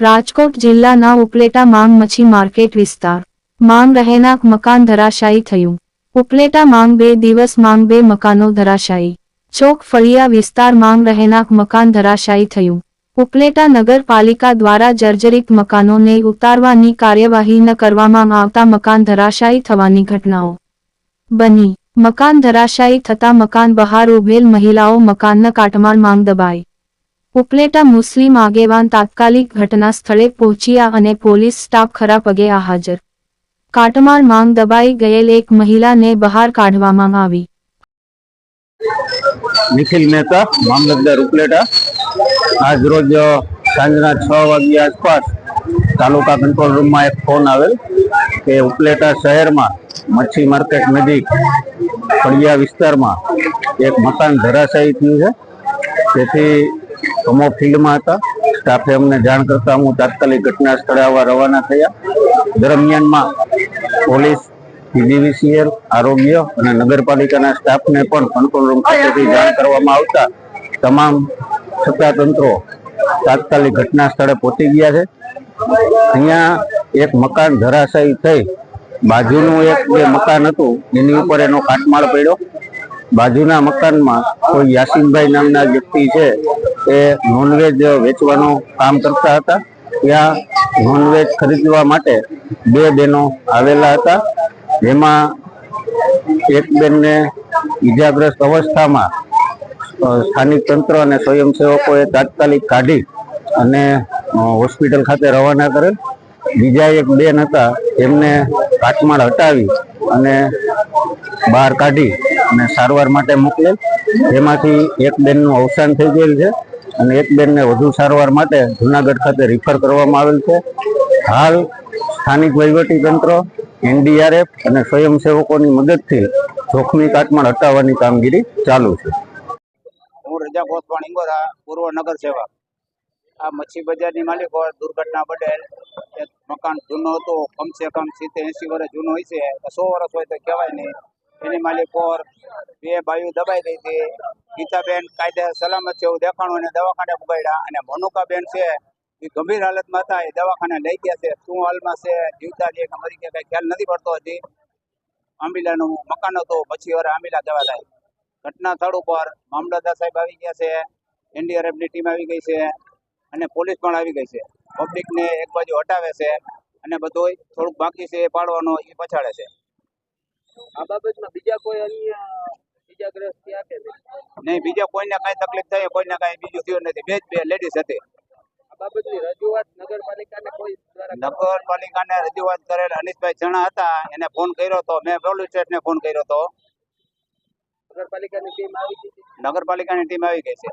રાજકોટ જિલ્લાના ઉપલેટા માંગ મચ્છી માર્કેટ વિસ્તાર. માંગ રહેણાંક મકાન ધરાશાયી થયું. ઉપલેટા માંગ બે દિવસ માંગ બે મકાનો ધરાશાયી. ચોક ફળિયા વિસ્તાર માંગ રહેણાંક મકાન ધરાશાયી થયું. ઉપલેટા નગરપાલિકા દ્વારા જર્જરિત મકાનોને ઉતારવાની કાર્યવાહી ન કરવામાં આવતા મકાન ધરાશાયી થવાની ઘટનાઓ. બની. મકાન ધરાશાયી થતા મકાન બહાર ઉભેલ મહિલાઓ મકાનના કાટમાળ માંગ દબાઈ. ઉપલેટા મુસ્લિમ આગેવાન તાત્કાલિક ઘટના સ્થળે પહોંચ્યા અને પોલીસ સ્ટાફ ખરા પગે આ હાજર. કાટમાર માંગ દબાઈ ગયેલ એક મહિલાને બહાર કાઢવામાં આવી. નિખિલ મહેતા, મામલતદાર ઉપલેટા. આજ રોજ સાંજના છ વાગ્યા આસપાસ તાલુકા કંટ્રોલ રૂમમાં એક ફોન આવેલ કે ઉપલેટા શહેરમાં મચ્છી માર્કેટ નજીક ફળિયા વિસ્તારમાં એક મકાન ધરાશાયી થયું છે. તેથી અમો ફિલ્ડમાં હતા. સ્ટાફે અમને જાણ કરતા હું તાત્કાલિક ઘટના સ્થળે આવવા રવાના થયા. દરમિયાનમાં પોલીસ પીજીવીસીએલ આરોગ્ય અને નગરપાલિકાના સ્ટાફને પણ કંટ્રોલ રૂમ ખાતેથી જાણ કરવામાં આવતા તમામ સત્તાતંત્રો તાત્કાલિક ઘટના સ્થળે પહોંચી ગયા છે. અહીંયા એક મકાન ધરાશાયી થઈ. બાજુનું એક જે મકાન હતું, એની ઉપર એનો કાટમાળ પડ્યો. બાજુના મકાનમાં કોઈ યાસીનભાઈ નામના વ્યક્તિ છે. એ નોનવેજ વેચવાનું કામ કરતા હતા. ત્યાં નોનવેજ ખરીદવા માટે બે બહેનો આવેલા હતા. જેમાં એક બેનને ઈજાગ્રસ્ત અવસ્થામાં સ્થાનિક તંત્ર અને સ્વયંસેવકોએ તાત્કાલિક કાઢી અને હોસ્પિટલ ખાતે રવાના કરેલ. બીજા એક બેન હતા એમને કાટમાળ હટાવી અને બહાર કાઢી અને સારવાર માટે મોકલેલ. જેમાંથી એક બેનનું અવસાન થઈ ગયેલ છે. અને એક બેનને વધુ સારવાર માટે જુનાગઢ ખાતે રિફર કરવામાં આવેલ છે. હાલ સ્થાનિક વહીવટી તંત્ર, એનડીઆરએફ અને સ્વયંસેવકોની મદદથી જોખમી કાટમાળ હટાવવાની કામગીરી ચાલુ છે. હું રજા ગોસ્વાણી ગોરા પૂર્વ નગર સેવા આ મચ્છી બજારની માલિકો દુર્ઘટના બદલ એક મકાન જૂનું હતું, કમસે કમ સિત્તેર એંસી વર્ષ જૂનું હોય છે સો વર્ષ હોય તો કહેવાય નહીં. એની માલિકો બે બાયું દબાઈ ગઈ હતી. ગીતાબેન કાયદે સલામત છે એવું દેખાણું અને દવાખાને ઉગાડ્યા અને મનુકાબેન છે, એ ગંભીર હાલતમાં હતા, એ દવાખાને લઈ ગયા છે. શું હાલમાં છે? જીવતા છે કે મરી ગયા કઈ ખ્યાલ નથી પડતો હજી. આંબીલાનું મકાન હતું, પછી હવે આંબીલા જવા થાય ઘટના સ્થળ ઉપર મામલતદાર સાહેબ આવી ગયા છે, એનડીઆરએફની ટીમ આવી ગઈ છે અને પોલીસ પણ આવી ગઈ છે. પબ્લિકને એક બાજુ હટાવે છે અને બધું થોડુંક બાકી છે એ પાડવાનો એ પછાડે છે. આ બાબતમાં બીજા કોઈ અન્ય ઇજાગ્રસ્ત થયા કે નહીં? બીજા કોઈને કાંઈ તકલીફ થઈ કોઈને કાંઈ બીજું થયું નથી. બે જ બે લેડીઝ હતી. બાબતની રજૂઆત નગરપાલિકાને કોઈ નગરપાલિકાને રજૂઆત કરેલ અનિશભાઈ જણા હતા એને ફોન કર્યો હતો મેં પોલીસ સ્ટેશને ફોન કર્યો હતો નગરપાલિકાની ટીમ આવી હતી નગરપાલિકાની ટીમ આવી ગઈ છે.